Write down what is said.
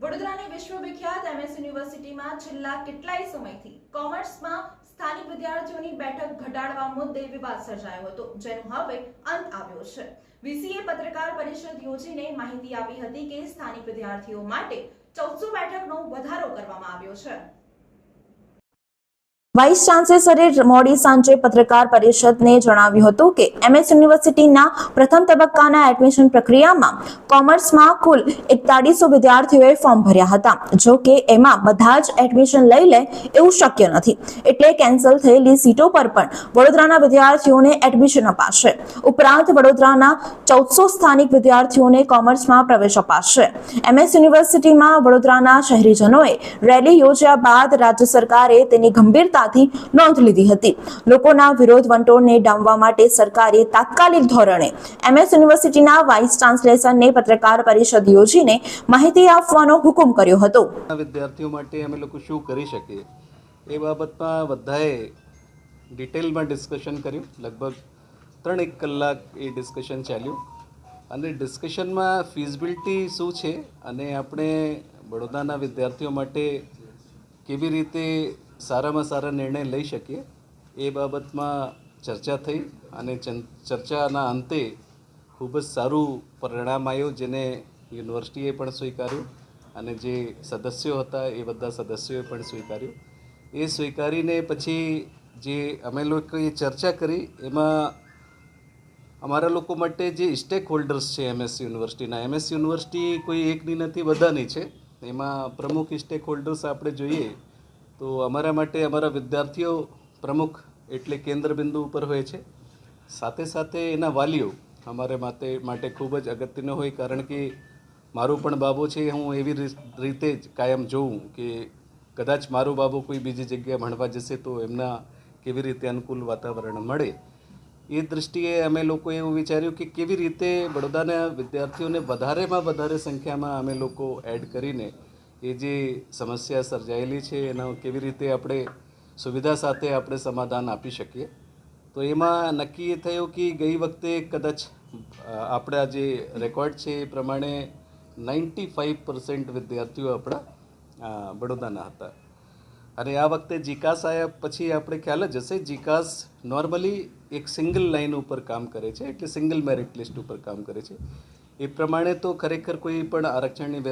વડોદરાની વિશ્વવિખ્યાત એમએસ યુનિવર્સિટીમાં છેલ્લા કેટલાય સમયથી કોમર્સમાં સ્થાનિક વિદ્યાર્થીઓની બેઠક ઘટાડવા મુદ્દે વિવાદ સર્જાયો હતો, જેનો હવે અંત આવ્યો છે. વીસીએ પત્રકાર પરિષદ યોજીને માહિતી આપી હતી કે સ્થાનિક વિદ્યાર્થીઓ માટે ચૌદસો બેઠકનો વધારો કરવામાં આવ્યો છે. વાઇસ ચાન્સેલરે મોડી સાંજે પત્રકાર પરિષદને જણાવ્યું હતું કે એમએસ યુનિવર્સિટીના પ્રથમ તબક્કાના એડમિશન પ્રક્રિયામાં કોમર્સમાં કુલ એકતાળીસો વિદ્યાર્થીઓએ ફોર્મ ભર્યા હતા. જો કે એમાં બધા જ એડમિશન લઈ લે એવું શક્ય નથી. એટલે કેન્સલ થયેલી સીટો પર પણ વડોદરાના વિદ્યાર્થીઓને એડમિશન અપાશે. ઉપરાંત વડોદરાના ચૌદસો સ્થાનિક વિદ્યાર્થીઓને કોમર્સમાં પ્રવેશ અપાશે. એમએસ યુનિવર્સિટીમાં વડોદરાના શહેરીજનોએ રેલી યોજ્યા બાદ રાજ્ય સરકારે તેની ગંભીરતાથી નોંધ લીધી હતી. લોકોના વિરોધ વંટોળને ડામવા માટે સરકારે તાત્કાલિક ધોરણે એમએસ યુનિવર્સિટીના વાઇસ ચાન્સલેશનને પત્રકાર પરિષદ યોજીને માહિતી આપવાનો હુકમ કર્યો હતો. વિદ્યાર્થીઓ માટે અમે લોકો શું કરી શકીએ? એ બાબતમાં બધાએ ડિટેલમાં ડિસ્કશન કર્યું. લગભગ ત્રણ એક કલાક એ ડિસ્કશન ચાલ્યું. અને ડિસ્કશનમાં ફિઝિબિલિટી શું છે? અને આપણે બડોદાના વિદ્યાર્થીઓ માટે કેવી રીતે સારામાં સારા નિર્ણય લઈ શકીએ. એ બાબતમાં ચર્ચા થઈ અને ચન- ચર્ચાના અંતે ખૂબ જ સારું પરિણામ આવ્યું જેને યુનિવર્સિટીએ પણ સ્વીકાર્યું અને જે સદસ્યો હતા એ બધા સદસ્યોએ પણ સ્વીકાર્યું. એ સ્વીકારીને પછી જે અમે લોકોએ ચર્ચા કરી એમાં અમારા લોકો માટે જે સ્ટેક હોલ્ડર્સ છે એમએસ યુનિવર્સિટીના એમએસ યુનિવર્સિટી કોઈ એકની નથી, બધાની છે. એમાં પ્રમુખ સ્ટેક હોલ્ડર્સ આપણે જોઈએ તો અમારા માટે અમારા વિદ્યાર્થીઓ પ્રમુખ એટલે કેન્દ્ર બિંદુ ઉપર હોય છે. સાથે સાથે એના વાલીઓ અમારે માટે માટે ખૂબ જ અગત્યનો હોય, કારણ કે મારું પણ બાબો છે, હું એવી રીતે જ કાયમ જોઉં કે કદાચ મારું બાબો કોઈ બીજી જગ્યાએ ભણવા જશે તો એમના કેવી રીતે અનુકૂળ વાતાવરણ મળે. એ દૃષ્ટિએ અમે લોકો એવું વિચાર્યું કે કેવી રીતે બડોદાના વિદ્યાર્થીઓને વધારેમાં વધારે સંખ્યામાં અમે લોકો એડ કરીને એ જે સમસ્યા સર્જાયેલી છે, એના કેવી રીતે આપણે સુવિધા સાથે આપણે સમાધાન આપી શકીએ? તો એમાં નક્કી એ થયું કે ગઈ વખતે કદાચ આપણા જે રેકોર્ડ છે એ પ્રમાણે નાઇન્ટી ફાઇવ પર્સન્ટ વિદ્યાર્થીઓ આપણા બડોદાના હતા. અને આ વખતે જીકાસ આવ્યા પછી આપણે ખ્યાલ જ હશે, જીકાસ નોર્મલી એક સિંગલ લાઇન ઉપર કામ કરે છે, એટલે સિંગલ મેરિટ લિસ્ટ ઉપર કામ કરે છે. એ પ્રમાણે તો ખરેખર કોઈ પણ આરક્ષણની